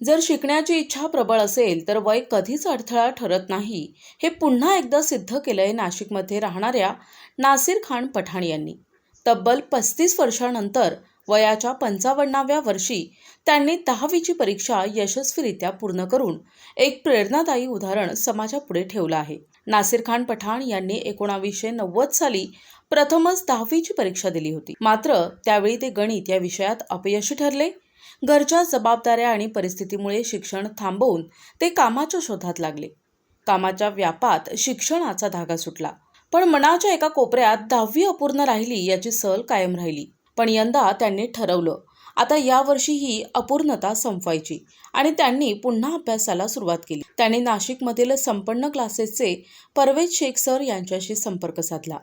जर शिकण्याची इच्छा प्रबळ असेल तर वय कधीच अडथळा ठरत नाही. हे पुन्हा एकदा सिद्ध केलंय नाशिकमध्ये राहणाऱ्या नासिर खान पठाण यांनी. तब्बल पस्तीस वर्षानंतर वयाच्या पंचावन्नाव्या वर्षी त्यांनी दहावीची परीक्षा यशस्वीरित्या पूर्ण करून एक प्रेरणादायी उदाहरण समाजापुढे ठेवलं आहे. नासिर खान पठाण यांनी एकोणावीसशे नव्वद साली प्रथमच दहावीची परीक्षा दिली होती. मात्र त्यावेळी ते गणित या विषयात अपयशी ठरले. घरच्या जबाबदाऱ्या आणि परिस्थितीमुळे शिक्षण थांबवून ते कामाच्या शोधात लागले. कामाच्या व्यापात शिक्षणाचा धागा सुटला. पण मनाच्या एका कोपऱ्यात दहावी अपूर्ण राहिली याची सल कायम राहिली. पण यंदा त्यांनी ठरवलं आता यावर्षी ही अपूर्णता संपवायची आणि त्यांनी पुन्हा अभ्यासाला सुरुवात केली. त्यांनी नाशिकमधील संपन्न क्लासेसचे परवेज शेख सर यांच्याशी संपर्क साधला.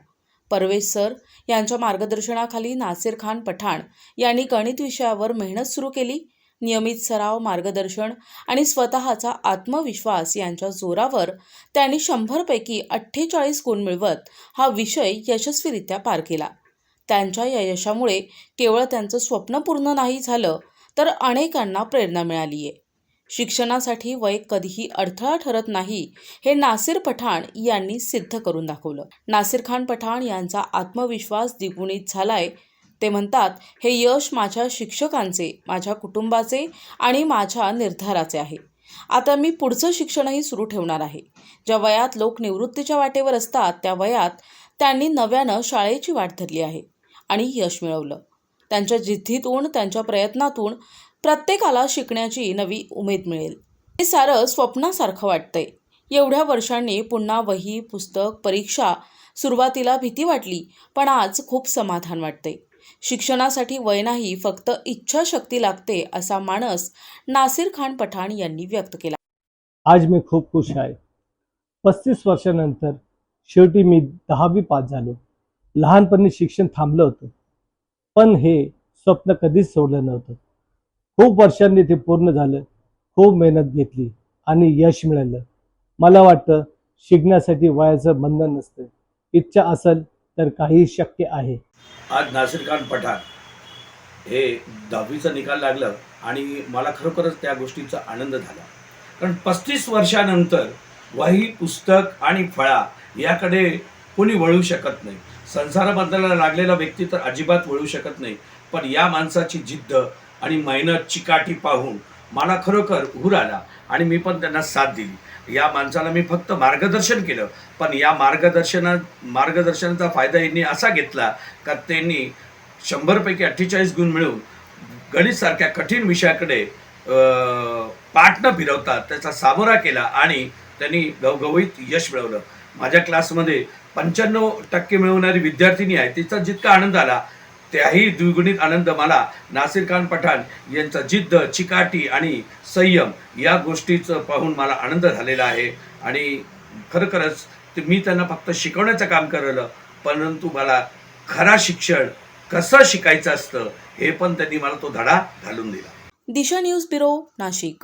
परवेश सर यांच्या मार्गदर्शनाखाली नासिर खान पठाण यांनी गणित विषयावर मेहनत सुरू केली. नियमित सराव मार्गदर्शन आणि स्वतःचा आत्मविश्वास यांच्या जोरावर त्यांनी शंभरपैकी अठ्ठेचाळीस गुण मिळवत हा विषय यशस्वीरित्या पार केला. त्यांच्या या यशामुळे केवळ त्यांचं स्वप्न पूर्ण नाही झालं तर अनेकांना प्रेरणा मिळाली आहे शिक्षणासाठी वय कधीही अडथळा ठरत नाही हे नासिर पठाण यांनी सिद्ध करून दाखवलं. नासिर खान पठाण यांचा आत्मविश्वास द्विगुणित झालाय. ते म्हणतात हे यश माझ्या शिक्षकांचे माझ्या कुटुंबाचे आणि माझ्या निर्धाराचे आहे. आता मी पुढचं शिक्षणही सुरू ठेवणार आहे. ज्या वयात लोक निवृत्तीच्या वाटेवर असतात त्या वयात त्यांनी नव्यानं शाळेची वाट धरली आहे आणि यश मिळवलं. त्यांच्या जिद्दीतून त्यांच्या प्रयत्नातून प्रत्येकाला शिकण्याची नवी उमेद मिळेल. हे सारं स्वप्नासारखं वाटतंय. एवढ्या वर्षांनी पुन्हा वही पुस्तक परीक्षा सुरुवातीला भीती वाटली पण आज खूप समाधान वाटते शिक्षणासाठी वय नाही फक्त इच्छाशक्ती लागते असा मानस नासिर खान पठाण यांनी व्यक्त केला. आज मी खूप खुश आहे. पस्तीस वर्षानंतर शेवटी मी दहावी पास झालो. लहानपणी शिक्षण थांबलं होतं. पण हे स्वप्न कधीच सोडलं नव्हतं. खूप वर्षांनी ते पूर्ण झालं. खूप मेहनत घेतली आणि यश मिळालं. मला वाटतं शिकण्यासाठी वयाचं बंधन नसतं. इच्छा असेल तर काही शक्य आहे. आज नासिर खान पठाण हे दहावीचा निकाल लागलं आणि मला खरोखरच त्या गोष्टीचा आनंद झाला. कारण पस्तीस वर्षानंतर वही पुस्तक आणि फळा याकडे कोणी वळू शकत नाही. संसाराबद्दल लागलेला व्यक्ती तर अजिबात वळू शकत नाही. पण या माणसाची जिद्द आणि मेहनत चिकाटी पाहून मला खरोखर हुर आला. आणि मी पण त्यांना साथ दिली. या माणसाला मी फक्त मार्गदर्शन केलं. पण या मार्गदर्शना मार्गदर्शनाचा फायदा यांनी असा घेतला का त्यांनी शंभरपैकी अठ्ठेचाळीस गुण मिळवून गणितसारख्या कठीण विषयाकडे पाठनं फिरवतात फिरवता त्याचा सामोरा केला आणि त्यांनी गवगवीत यश मिळवलं. माझ्या क्लासमध्ये पंच्याण्णव टक्के मिळवणारी विद्यार्थिनी आहे. तिचा जितका आनंद आला त्याही द्विगुणित आनंद मला नासिर खान पठाण यांचा जिद्द चिकाटी आणि संयम या गोष्टीचं पाहून मला आनंद झालेला आहे. आणि खरोखरच ते मी त्यांना फक्त शिकवण्याचं काम करलं परंतु मला खरा शिक्षण कसं शिकायचं असतं हे पण त्यांनी मला तो धडा घालून दिला. Disha news bureau Nashik.